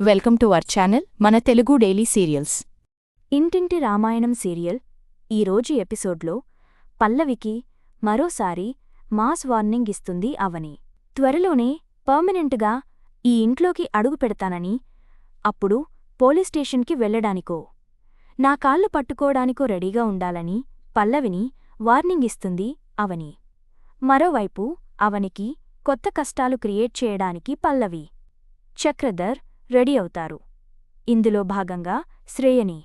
Welcome to our channel మన Telugu daily serials. ఇంటింటి Ramayanam serial ఈరోజు ఎపిసోడ్లో పల్లవికి మరోసారి మాస్ వార్నింగ్ ఇస్తుంది అవని. త్వరలోనే పర్మనెంట్గా ఈ ఇంట్లోకి అడుగు పెడతానని అప్పుడు పోలీస్ స్టేషన్కి వెళ్ళడానికో నా కాళ్ళు పట్టుకోవడానికో రెడీగా ఉండాలని పల్లవిని వార్నింగ్ ఇస్తుంది అవని. మరోవైపు అవనికి కొత్త కష్టాలు క్రియేట్ చేయడానికి పల్లవి చక్రధర్ రెడీ అవుతారు. ఇందులో భాగంగా శ్రేయని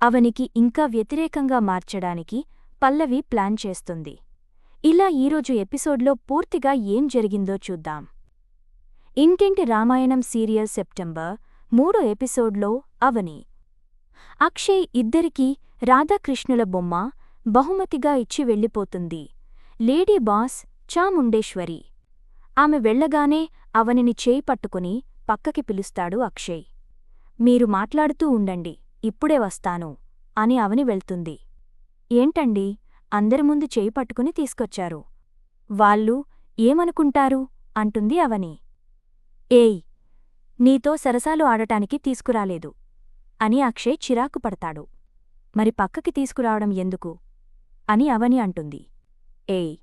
అవనికి ఇంకా వ్యతిరేకంగా మార్చడానికి పల్లవి ప్లాన్ చేస్తుంది. ఇలా ఈరోజు ఎపిసోడ్లో పూర్తిగా ఏం జరిగిందో చూద్దాం. ఇంటింటి రామాయణం సీరియల్ సెప్టెంబర్ మూడో ఎపిసోడ్లో అవని అక్షయ్ ఇద్దరికీ రాధాకృష్ణుల బొమ్మ బహుమతిగా ఇచ్చి వెళ్ళిపోతుంది. లేడీ బాస్ చాముండేశ్వరి ఆమె వెళ్ళగానే అవనిని చేయి పట్టుకుని పక్కకి పిలుస్తాడు అక్షయ్. మీరు మాట్లాడుతూ ఉండండి ఇప్పుడే వస్తాను అని అవని వెళ్తుంది. ఏంటండి అందరి ముందు చేయి పట్టుకుని తీసుకొచ్చారు. వాళ్ళు ఏమనుకుంటారు? అంటుంది అవని. ఏయ్ నీతో సరసాలు ఆడటానికి తీసుకురాలేదు అని అక్షయ్ చిరాకు పడతాడు. మరి పక్కకి తీసుకురావడం ఎందుకు? అని అవని అంటుంది. ఏయ్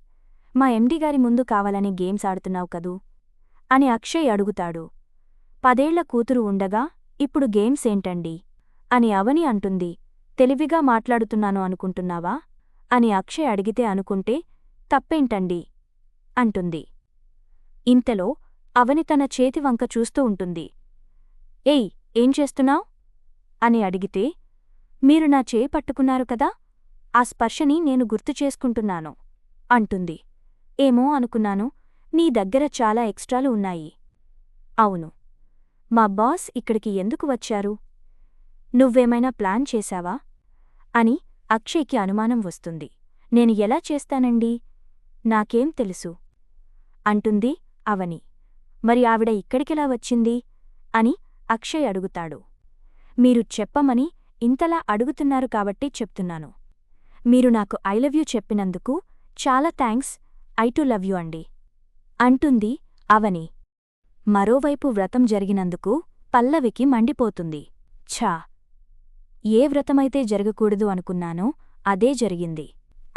మా ఎండిగారి ముందు కావాలని గేమ్స్ ఆడుతున్నావు కదూ? అని అక్షయ్ అడుగుతాడు. పదేళ్ళ కూతురు ఉండగా ఇప్పుడు గేమ్స్ ఏంటండి అని అవని అంటుంది. తెలివిగా మాట్లాడుతున్నాను అనుకుంటున్నావా అని అక్షయ్ అడిగితే అనుకుంటే తప్పేంటండి అంటుంది. ఇంతలో అవని తన చేతివంక చూస్తూ ఉంటుంది. ఏయ్ ఏం చేస్తున్నావ్ అని అడిగితే మీరు నా చేయి పట్టుకున్నారు కదా? ఆ స్పర్శని నేను గుర్తు చేసుకుంటున్నాను అంటుంది. ఏమో అనుకున్నాను. నీ దగ్గర చాలా ఎక్స్ట్రాలు ఉన్నాయి అవును. మా బాస్ ఇక్కడికి ఎందుకు వచ్చారు? నువ్వేమైనా ప్లాన్ చేశావా? అని అక్షయ్కి అనుమానం వస్తుంది. నేను ఎలా చేస్తానండి? నాకేం తెలుసు. అంటుంది అవని. మరి ఆవిడ ఇక్కడికెలా వచ్చింది? అని అక్షయ్ అడుగుతాడు. మీరు చెప్పమని ఇంతలా అడుగుతున్నారు కాబట్టి చెప్తున్నాను. మీరు నాకు ఐ లవ్ యూ చెప్పినందుకు చాలా thanks I too love you అండి. అంటుంది అవని. మరోవైపు వ్రతం జరిగినందుకు పల్లవికి మండిపోతుంది. ఛా! ఏ వ్రతమైతే జరగకూడదు అనుకున్నానో అదే జరిగింది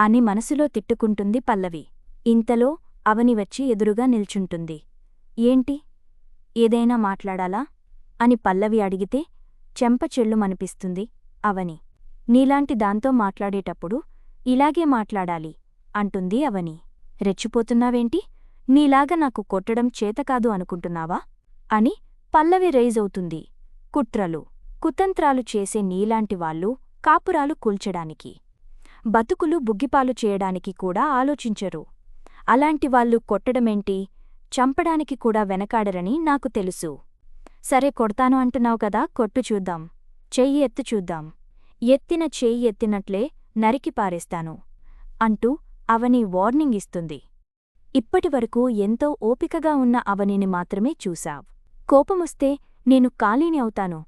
అని మనసులో తిట్టుకుంటుంది పల్లవి. ఇంతలో అవని వచ్చి ఎదురుగా నిల్చుంటుంది. ఏంటి? ఏదైనా మాట్లాడాలా? అని పల్లవి అడిగితే చెంప చెల్లుమనిపిస్తుంది అవని. నీలాంటి దాంతో మాట్లాడేటప్పుడు ఇలాగే మాట్లాడాలి అంటుంది అవని. రెచ్చిపోతున్నావేంటి? నీలాగా నాకు కొట్టడం చేతకాదు అనుకుంటున్నావా? అని పల్లవి రైజ్ అవుతుంది. కుట్రలు. కుతంత్రాలు చేసే నీలాంటి వాళ్ళు కాపురాలు కూల్చడానికి. బతుకులు బుగ్గిపాలు చేయడానికి కూడా ఆలోచించరు. అలాంటి వాళ్ళు కొట్టడమేంటి? చంపడానికి కూడా వెనకాడరని నాకు తెలుసు. సరే కొడతాను అంటున్నావు కదా కొట్టు చూద్దాం. చెయ్యి ఎత్తు చూద్దాం. ఎత్తిన చెయ్యి ఎత్తినట్లే నరికి పారేస్తాను. అంటూ అవని వార్నింగ్ ఇస్తుంది. ఇప్పటివరకు ఎంతో ఓపికగా ఉన్న అవనిని మాత్రమే చూశావ్. కోపమొస్తే నేను ఖాళీని అవుతాను.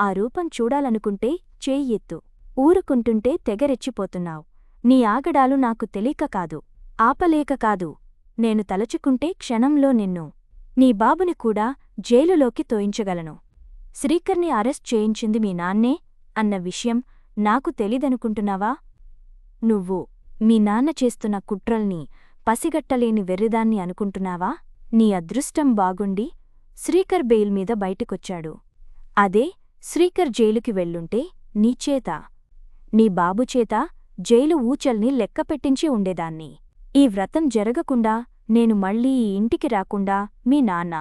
ఆ రూపం చూడాలనుకుంటే చేయి ఎత్తు. ఊరుకుంటుంటే తెగరెచ్చిపోతున్నావు నీ ఆగడాలు నాకు తెలియక కాదు. ఆపలేక కాదు. నేను తలచుకుంటే క్షణంలో నిన్ను. నీ బాబుని కూడా జైలులోకి తోయించగలను. శ్రీకర్ని అరెస్ట్ చేయించింది మీ నాన్నే అన్న విషయం నాకు తెలీదనుకుంటున్నావా? నువ్వు మీ నాన్న చేస్తున్న కుట్రల్ని పసిగట్టలేని వెర్రిదాన్ని అనుకుంటున్నావా? నీ అదృష్టం బాగుండి శ్రీకర్ బెయిల్ మీద బయటకొచ్చాడు. అదే శ్రీకర్ జైలుకి వెళ్ళుంటే నీచేత నీ బాబుచేత జైలు ఊచల్ని లెక్కపెట్టించి ఉండేదాన్ని. ఈ వ్రతం జరగకుండా నేను మళ్ళీ ఈ ఇంటికి రాకుండా మీ నాన్న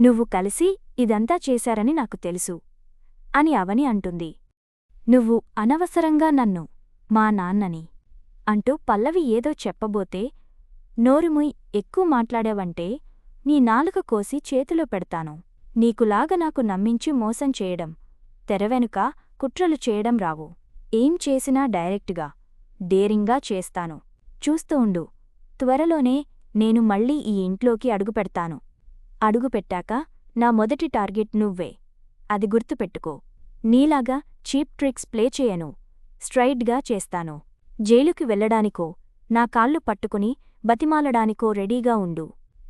నువ్వు కలిసి ఇదంతా చేశారని నాకు తెలుసు అని అవని అంటుంది. నువ్వు అనవసరంగా నన్ను మా నాన్నని అంటూ పల్లవి ఏదో చెప్పబోతే నోరుముయ్ ఎక్కువ మాట్లాడావంటే నీ నాలుక కోసి చేతిలో పెడతాను. నీకులాగ నాకు నమ్మించి మోసం చేయడం. తెరవెనుక కుట్రలు చేయడం రావు. ఏం చేసినా డైరెక్టుగా డేరింగ్గా చేస్తాను. చూస్తూ ఉండు. త్వరలోనే నేను మళ్ళీ ఈ ఇంట్లోకి అడుగుపెడతాను అడుగుపెట్టాక నా మొదటి టార్గెట్ నువ్వే. అది గుర్తుపెట్టుకో. నీలాగా చీప్ ట్రిక్స్ ప్లే చేయను. స్ట్రైట్గా చేస్తాను. జైలుకి వెళ్ళడానికో నా కాళ్ళు పట్టుకుని బతిమాలడానికో రెడీగా ఉండు.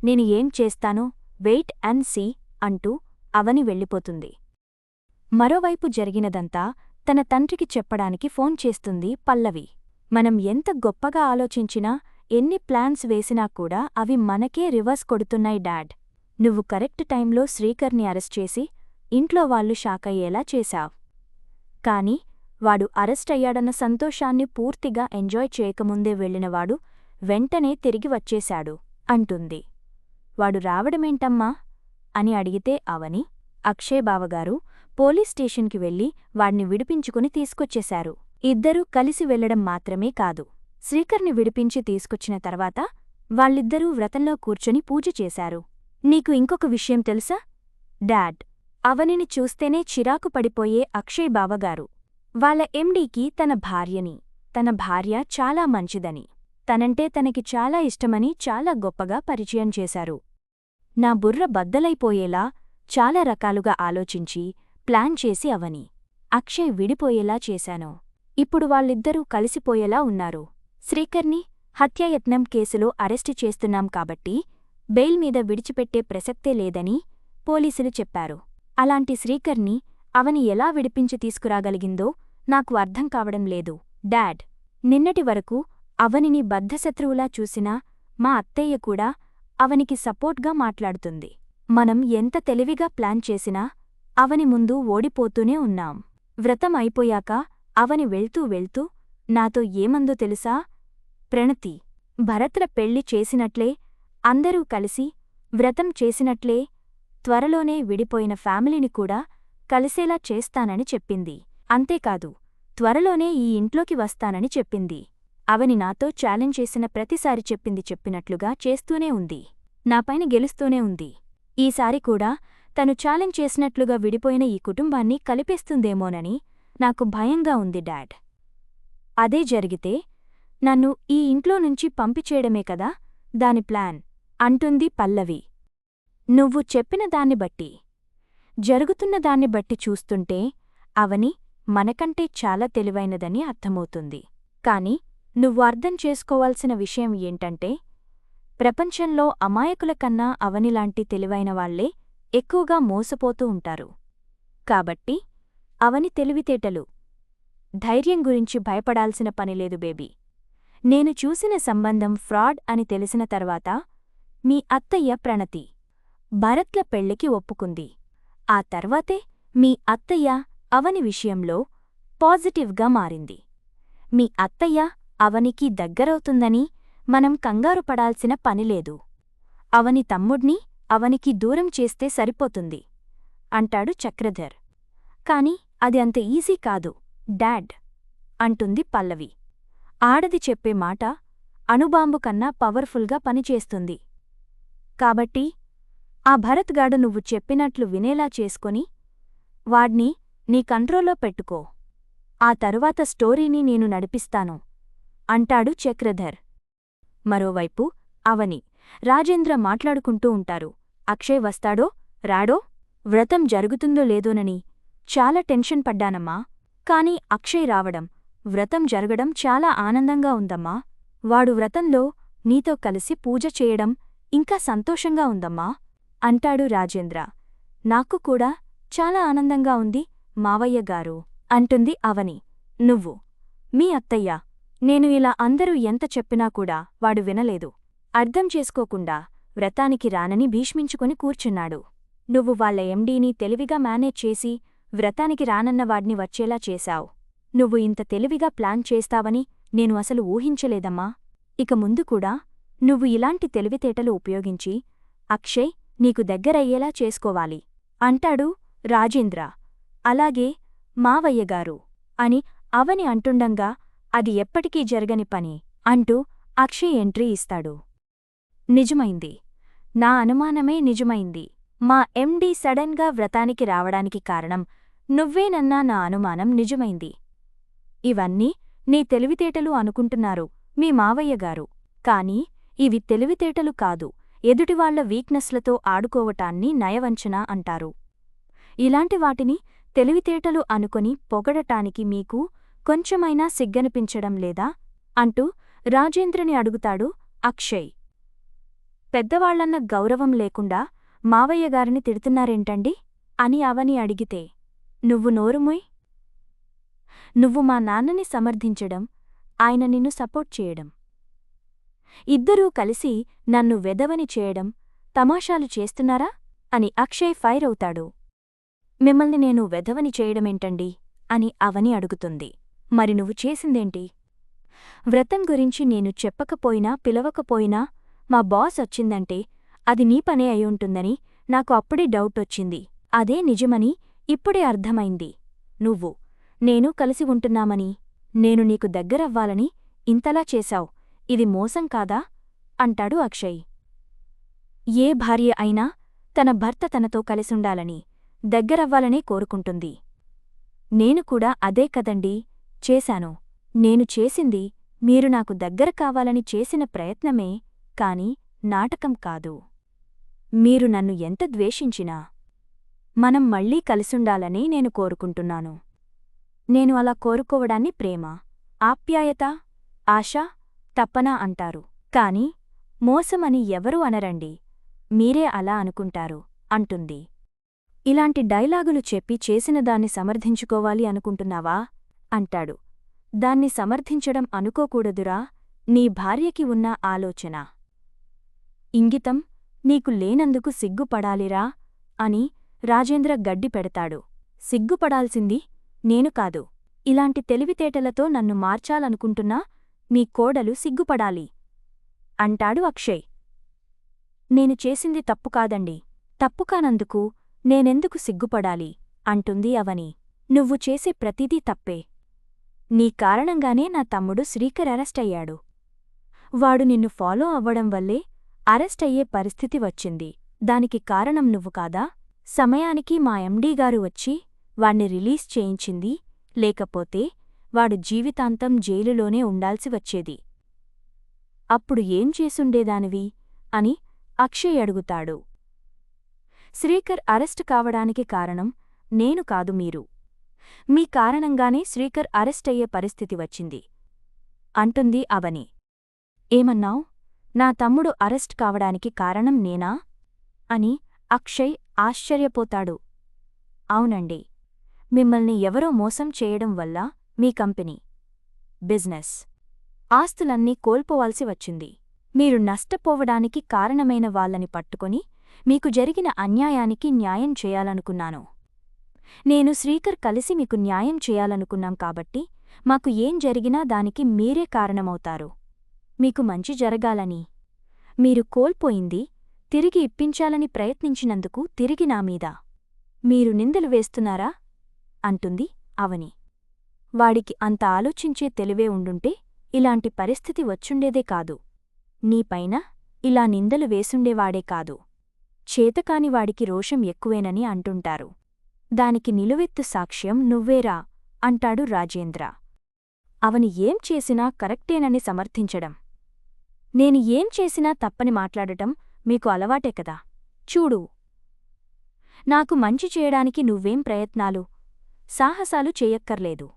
నేను ఏం చేస్తానో వెయిట్ అండ్ సీ అంటూ అవని వెళ్ళిపోతుంది. మరోవైపు జరిగినదంతా తన తండ్రికి చెప్పడానికి ఫోన్ చేస్తుంది పల్లవి. మనం ఎంత గొప్పగా ఆలోచించినా ఎన్ని ప్లాన్స్ వేసినా కూడా అవి మనకే రివర్స్ కొడుతున్నాయి డాడ్. నువ్వు కరెక్ట్ టైంలో శ్రీకర్ని అరెస్ట్ చేసి ఇంట్లో వాళ్ళు షాకయ్యేలా చేశావ్. కాని వాడు అరెస్ట్ అయ్యాడన్న సంతోషాన్ని పూర్తిగా ఎంజాయ్ చేయకముందే వెళ్ళినవాడు వెంటనే తిరిగి వచ్చేశాడు. అంటుంది. వాడు రావడమేంటమ్మా? అని అడిగితే అవని అక్షయ్ బావగారు పోలీస్ స్టేషన్కి వెళ్ళి వాడిని విడిపించుకుని తీసుకొచ్చేశారు. ఇద్దరూ కలిసి వెళ్ళడం మాత్రమే కాదు. శ్రీకర్ని విడిపించి తీసుకొచ్చిన తర్వాత వాళ్ళిద్దరూ వ్రతంలో కూర్చొని పూజ చేశారు. నీకు ఇంకొక విషయం తెలుసా? డాడ్ అవనిని చూస్తేనే చిరాకు పడిపోయే అక్షయ్ బావగారు. వాళ్ళ ఎండీకి తన భార్యని తన భార్య చాలా మంచిదని. తనంటే తనకి చాలా ఇష్టమని చాలా గొప్పగా పరిచయం చేశారు. నా బుర్ర బద్దలైపోయేలా చాలా రకాలుగా ఆలోచించి ప్లాన్ చేసి అవని. అక్షయ్ విడిపోయేలా చేశాను. ఇప్పుడు వాళ్ళిద్దరూ కలిసిపోయేలా ఉన్నారు. శ్రీకర్ని హత్యాయత్నం కేసులో అరెస్టు చేస్తున్నాం కాబట్టి బెయిల్ మీద విడిచిపెట్టే ప్రసక్తే లేదని పోలీసులు చెప్పారు. అలాంటి శ్రీకర్ని అవని ఎలా విడిపించి తీసుకురాగలిగిందో నాకు అర్థం కావడం లేదు. డాడ్ నిన్నటి వరకు అవనిని బద్ధశత్రువులా చూసినా మా అత్తయ్య కూడా అవనికి సపోర్ట్గా మాట్లాడుతుంది. మనం ఎంత తెలివిగా ప్లాన్ చేసినా అవని ముందు ఓడిపోతూనే ఉన్నాం. వ్రతం అయిపోయాక అవని వెళ్తూ వెళ్తూ నాతో ఏమందో తెలుసా? ప్రణతి భరత్ల పెళ్ళి చేసినట్లే అందరూ కలిసి వ్రతం చేసినట్లే త్వరలోనే విడిపోయిన ఫ్యామిలీని కూడా కలిసేలా చేస్తానని చెప్పింది. అంతేకాదు త్వరలోనే ఈ ఇంట్లోకి వస్తానని చెప్పింది. అవని నాతో ఛాలెంజ్ చేసిన ప్రతిసారి చెప్పింది చెప్పినట్లుగా చేస్తూనే ఉంది. నాపైన గెలుస్తూనే ఉంది. ఈసారి కూడా తను ఛాలెంజ్ చేసినట్లుగా విడిపోయిన ఈ కుటుంబాన్ని కలిపేస్తుందేమోనని నాకు భయంగా ఉంది డాడ్. అదే జరిగితే నన్ను ఈ ఇంట్లో నుంచి పంపిచేయడమే కదా దాని ప్లాన్ అంటుంది పల్లవి. నువ్వు చెప్పిన దాన్ని బట్టి జరుగుతున్న దాన్ని బట్టి చూస్తుంటే అవని మనకంటే చాలా తెలివైనదని అర్థమవుతుంది. కాని నువ్వు అర్థం చేసుకోవాల్సిన విషయం ఏంటంటే ప్రపంచంలో అమాయకుల కన్నా అవనిలాంటి తెలివైన వాళ్ళే ఎక్కువగా మోసపోతూ ఉంటారు. కాబట్టి అవని తెలివితేటలు. ధైర్యం గురించి భయపడాల్సిన పనిలేదు బేబీ. నేను చూసిన సంబంధం ఫ్రాడ్ అని తెలిసిన తర్వాత మీ అత్తయ్య ప్రణతి భరత్ల పెళ్ళికి ఒప్పుకుంది. ఆ తర్వాతే మీ అత్తయ్య అవని విషయంలో పాజిటివ్గా మారింది. మీ అత్తయ్య అవనికి దగ్గరవుతుందని మనం కంగారు పడాల్సిన పనిలేదు అవని తమ్ముడ్ని అవనికి దూరం చేస్తే సరిపోతుంది అంటాడు చక్రధర్. కాని అది అంత ఈజీ కాదు డాడ్ అంటుంది పల్లవి. ఆడది చెప్పే మాట అణుబాంబు కన్నా పవర్ఫుల్గా పనిచేస్తుంది. కాబట్టి ఆ భరత్గాడు నువ్వు చెప్పినట్లు వినేలా చేసుకొని వాడ్ని నీ కంట్రోల్లో పెట్టుకో. ఆ తరువాత స్టోరీని నేను నడిపిస్తాను. అంటాడు చక్రధర్. మరోవైపు అవని రాజేంద్ర మాట్లాడుకుంటూ ఉంటారు. అక్షయ్ వస్తాడో రాడో? వ్రతం జరుగుతుందో లేదోనని చాలా టెన్షన్ పడ్డానమ్మా. కాని అక్షయ్ రావడం వ్రతం జరగడం చాలా ఆనందంగా ఉందమ్మా. వాడు వ్రతంలో నీతో కలిసి పూజ చేయడం ఇంకా సంతోషంగా ఉందమ్మా అంటాడు రాజేంద్ర. నాకు కూడా చాలా ఆనందంగా ఉంది మావయ్య గారు అంటుంది అవని. నువ్వు మీ అత్తయ్య నేను ఇలా అందరూ ఎంత చెప్పినా కూడా వాడు వినలేదు. అర్థం చేసుకోకుండా వ్రతానికి రానని భీష్మించుకొని కూర్చున్నాడు. నువ్వు వాళ్ళ ఎండీని తెలివిగా మేనేజ్ చేసి వ్రతానికి రానన్నవాడ్ని వచ్చేలా చేశావు. నువ్వు ఇంత తెలివిగా ప్లాన్ చేస్తావని నేను అసలు ఊహించలేదమ్మా. ఇక ముందు కూడా నువ్వు ఇలాంటి తెలివితేటలు ఉపయోగించి అక్షయ్ నీకు దగ్గరయ్యేలా చేసుకోవాలి. అంటాడు రాజేంద్ర. అలాగే మావయ్యగారు అని అవని అంటుండంగా అది ఎప్పటికీ జరగని పని అంటూ అక్షయ్ ఎంట్రీ ఇస్తాడు. నిజమైంది. నా అనుమానమే నిజమైంది. మా ఎండీ సడన్గా వ్రతానికి రావడానికి కారణం నువ్వేనన్నా నా అనుమానం నిజమైంది. ఇవన్నీ నీ తెలివితేటలు అనుకుంటున్నారు మీ మావయ్యగారు కాని ఇవి తెలివితేటలు కాదు. ఎదుటివాళ్ళ వీక్నెస్లతో ఆడుకోవటాన్ని నయవంచన అంటారు. ఇలాంటి వాటిని తెలివితేటలు అనుకొని పొగడటానికి మీకు కొంచెమైనా సిగ్గనిపించడం లేదా? అంటూ రాజేంద్రని అడుగుతాడు అక్షయ్. పెద్దవాళ్ళన్న గౌరవం లేకుండా మావయ్యగారిని తిడుతున్నారేంటండి? అని అవని అడిగితే నువ్వు నోరుమొయ్? నువ్వు మా నాన్నని సమర్థించడం ఆయన నిన్ను సపోర్ట్ చేయడం. ఇద్దరూ కలిసి నన్ను వెదవని చేయడం తమాషాలు చేస్తున్నారా? అని అక్షయ్ ఫైర్ అవుతాడు. మిమ్మల్ని నేను వెధవని చేయడమేంటండి? అని అవని అడుగుతుంది. మరి నువ్వు చేసిందేంటి? వ్రతం గురించి నేను చెప్పకపోయినా పిలవకపోయినా మా బాస్ వచ్చిందంటే అది నీ పనే అయ్యుంటుందని నాకు అప్పుడే డౌట్ వచ్చింది. అదే నిజమని ఇప్పుడే అర్థమైంది. నువ్వు నేను కలిసి ఉంటున్నామని నేను నీకు దగ్గరవ్వాలని ఇంతలా చేశావు. ఇది మోసం కాదా? అంటాడు అక్షయ్. ఏ భార్య అయినా తన భర్త తనతో కలిసుండాలని దగ్గరవ్వాలనే కోరుకుంటుంది. నేను కూడా అదే కదండీ చేశాను. నేను చేసింది మీరు నాకు దగ్గర కావాలని చేసిన ప్రయత్నమే కాని నాటకం కాదు. మీరు నన్ను ఎంత ద్వేషించినా మనం మళ్ళీ కలిసుండాలని నేను కోరుకుంటున్నాను. నేను అలా కోరుకోవడాన్ని ప్రేమ ఆప్యాయత ఆశ తప్పన అంటారు. కాని మోసమని ఎవరూ అనరండి. మీరే అలా అనుకుంటారు అంటుంది. ఇలాంటి డైలాగులు చెప్పి చేసిన దాన్ని సమర్థించుకోవాలి అనుకుంటున్నావా? అంటాడు. దాన్ని సమర్థించడం అనుకోకూడదురా నీ భార్యకి ఉన్న ఆలోచన. ఇంగితం నీకు లేనందుకు సిగ్గుపడాలిరా అని రాజేంద్ర గడ్డి పెడతాడు. సిగ్గుపడాల్సింది నేను కాదు. ఇలాంటి తెలివితేటలతో నన్ను మార్చాలనుకుంటున్నా మీ కోడలు సిగ్గుపడాలి అంటాడు అక్షయ్. నేను చేసింది తప్పు కాదండి. తప్పుకానందుకు నేనెందుకు సిగ్గుపడాలి అంటుంది అవని. నువ్వు చేసే ప్రతిదీ తప్పే. నీ కారణంగానే నా తమ్ముడు శ్రీకర్ అరెస్ట్ అయ్యాడు. వాడు నిన్ను ఫాలో అవ్వడం వల్లే అరెస్ట్ అయ్యే పరిస్థితి వచ్చింది. దానికి కారణం నువ్వు కాదా? సమయానికి మా ఎండీగారు వచ్చి వాణ్ణి రిలీజ్ చేయించింది. లేకపోతే వాడు జీవితాంతం జైలులోనే ఉండాల్సి వచ్చేది. అప్పుడు ఏం చేసుండేదానివి? అని అక్షయ్ అడుగుతాడు. శ్రీకర్ అరెస్టు కావడానికి కారణం నేను కాదు మీరు. మీ కారణంగానే శ్రీకర్ అరెస్ట్ అయ్యే పరిస్థితి వచ్చింది. అంటుంది అవని. ఏమన్నావ్? నా తమ్ముడు అరెస్ట్ కావడానికి కారణం నేనా? అని అక్షయ్ ఆశ్చర్యపోతాడు. అవునండి. మిమ్మల్ని ఎవరో మోసం చేయడం వల్ల మీ కంపెనీ బిజినెస్ ఆస్తులన్నీ కోల్పోవాల్సి వచ్చింది. మీరు నష్టపోవడానికి కారణమైన వాళ్ళని పట్టుకొని మీకు జరిగిన అన్యాయానికి న్యాయం చేయాలనుకున్నాను. నేను శ్రీకర్ కలిసి మీకు న్యాయం చేయాలనుకున్నాం కాబట్టి మాకు ఏం జరిగినా దానికి మీరే కారణమవుతారు. మీకు మంచి జరగాలని. మీరు కోల్పోయింది తిరిగి ఇప్పించాలని ప్రయత్నించినందుకు తిరిగి నామీద మీరు నిందలు వేస్తున్నారా? అంటుంది అవని. వాడికి అంత ఆలోచించే తెలివే ఉండుంటే ఇలాంటి పరిస్థితి వచ్చుండేదే కాదు. నీపైన ఇలా నిందలు వేసుండేవాడే కాదు. చేతకాని వాడికి రోషం ఎక్కువేనని అంటుంటారు. దానికి నిలువెత్తు సాక్ష్యం నువ్వేరా అంటాడు రాజేంద్ర. అవని ఏం చేసినా కరెక్టేనని సమర్థించడం. నేను ఏం చేసినా తప్పని మాట్లాడటం మీకు అలవాటే కదా. చూడు. నాకు మంచి చేయడానికి నువ్వేం ప్రయత్నాలు? సాహసాలు చేయక్కర్లేదు.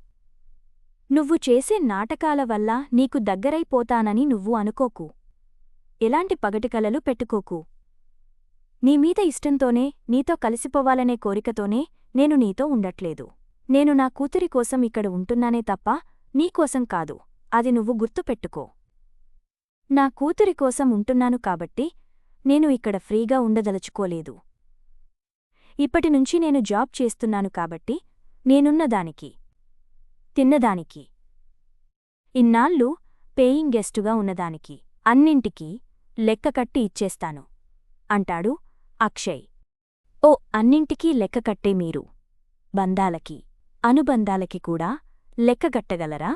నువ్వు చేసే నాటకాల వల్ల నీకు దగ్గరైపోతానని నువ్వు అనుకోకు. ఎలాంటి పగటికలలు పెట్టుకోకు. నీమీద ఇష్టంతోనే నీతో కలిసిపోవాలనే కోరికతోనే నేను నీతో ఉండట్లేదు. నేను నా కూతురి కోసం ఇక్కడ ఉంటున్నానే తప్ప నీకోసం కాదు. అది నువ్వు గుర్తుపెట్టుకో. నా కూతురి కోసం ఉంటున్నాను కాబట్టి నేను ఇక్కడ ఫ్రీగా ఉండదలుచుకోలేదు. ఇప్పటినుంచి నేను జాబ్ చేస్తున్నాను కాబట్టి నేనున్నదానికి తిన్నదానికి ఇన్నాళ్ళు పేయింగ్ గెస్టుగా ఉన్నదానికి అన్నింటికీ లెక్క కట్టి ఇచ్చేస్తాను. అంటాడు అక్షయ్. ఓ అన్నింటికీ లెక్క కట్టే మీరు. బంధాలకి అనుబంధాలకి కూడా లెక్కగట్టగలరా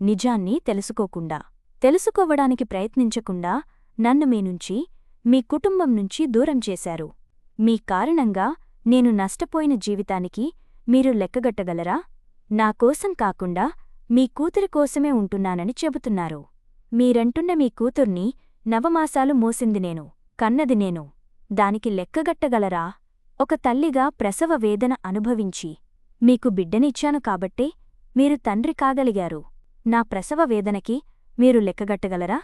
నిజాన్ని తెలుసుకోకుండా తెలుసుకోవడానికి ప్రయత్నించకుండా నన్ను మీ నుంచి మీ కుటుంబం నుంచి దూరం చేశారు. మీ కారణంగా నేను నష్టపోయిన జీవితానికి మీరు లెక్కగట్టగలరా నా కోసం కాకుండా మీ కూతురి కోసమే ఉంటున్నానని చెబుతున్నారు. మీరంటున్న మీ కూతుర్ని నవమాసాలు మోసింది నేను కన్నది నేను. దానికి లెక్కగట్టగలరా ఒక తల్లిగా ప్రసవ వేదన అనుభవించి మీకు బిడ్డనిచ్చాను కాబట్టే మీరు తండ్రి కాగలిగారు. నా ప్రసవ వేదనకి మీరు లెక్కగట్టగలరా?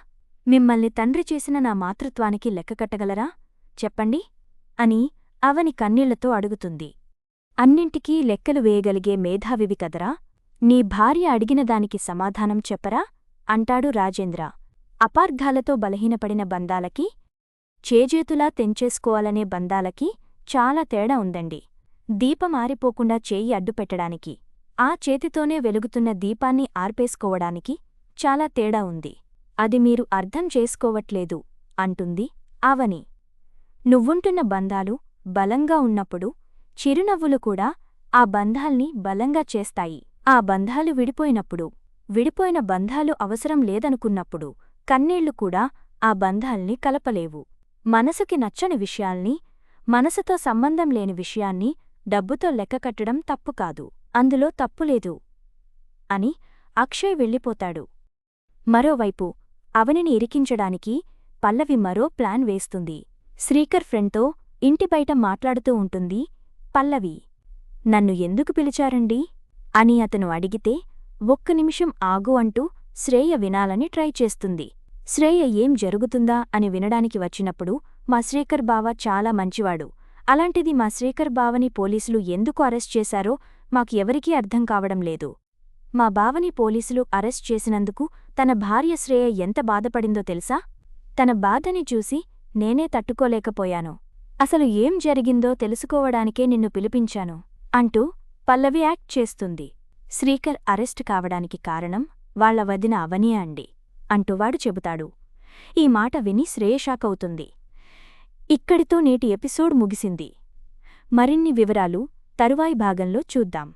మిమ్మల్ని తండ్రి చేసిన నా మాతృత్వానికి లెక్కగట్టగలరా? చెప్పండి అని అవని కన్నీళ్ళతో అడుగుతుంది. అన్నింటికీ లెక్కలు వేయగలిగే మేధావివి కదరా? నీ భార్య అడిగిన దానికి సమాధానం చెప్పరా? అంటాడు రాజేంద్ర. అపార్థాలతో బలహీనపడిన బంధాలకి చేజేతులా తెంచేసుకోవాలనే బంధాలకి చాలా తేడా ఉందండి. దీపం ఆరిపోకుండా చేయి అడ్డుపెట్టడానికి ఆ చేతితోనే వెలుగుతున్న దీపాన్ని ఆర్పేసుకోవడానికి చాలా తేడా ఉంది. అది మీరు అర్థం చేసుకోవట్లేదు అంటుంది అవని. నువ్వుంటున్న బంధాలు బలంగా ఉన్నప్పుడు చిరునవ్వులు కూడా ఆ బంధాల్ని బలంగా చేస్తాయి. ఆ బంధాలు విడిపోయినప్పుడు విడిపోయిన బంధాలు అవసరం లేదనుకున్నప్పుడు కన్నీళ్ళు కూడా ఆ బంధాల్ని కలపలేవు. మనసుకి నచ్చని విషయాల్ని మనసుతో సంబంధం లేని విషయాన్ని డబ్బుతో లెక్కకట్టడం తప్పు కాదు. అందులో తప్పులేదు అని అక్షయ్ వెళ్ళిపోతాడు. మరోవైపు అవనిని ఇరికించడానికి పల్లవి మరో ప్లాన్ వేస్తుంది. శ్రీకర్ ఫ్రెండ్తో ఇంటి బయట మాట్లాడుతూ ఉంటుంది పల్లవి నన్ను ఎందుకు పిలిచారండి? అని అతను అడిగితే ఒక్క నిమిషం ఆగు అంటూ శ్రేయ వినాలని ట్రై చేస్తుంది. శ్రేయ ఏం జరుగుతుందా అని వినడానికి వచ్చినప్పుడు మా శ్రీకర్ బావ చాలా మంచివాడు. అలాంటిది మా శ్రీకర్ బావని పోలీసులు ఎందుకు అరెస్ట్ చేశారో మాకు ఎవరికీ అర్థం కావడం లేదు. మా బావని పోలీసులు అరెస్ట్ చేసినందుకు తన భార్య శ్రేయ ఎంత బాధపడిందో తెలుసా? తన బాధని చూసి నేనే తట్టుకోలేకపోయాను. అసలు ఏం జరిగిందో తెలుసుకోవడానికే నిన్ను పిలిపించాను అంటూ పల్లవి యాక్ట్ చేస్తుంది. శ్రీకర్ అరెస్ట్ కావడానికి కారణం వాళ్ళ వదిన అవనియే అండి అంటూవాడు చెబుతాడు. ఈ మాట విని శ్రేయషాకవుతుంది ఇక్కడితో నేటి ఎపిసోడ్ ముగిసింది. మరిన్ని వివరాలు తరువాయి భాగంలో చూద్దాం.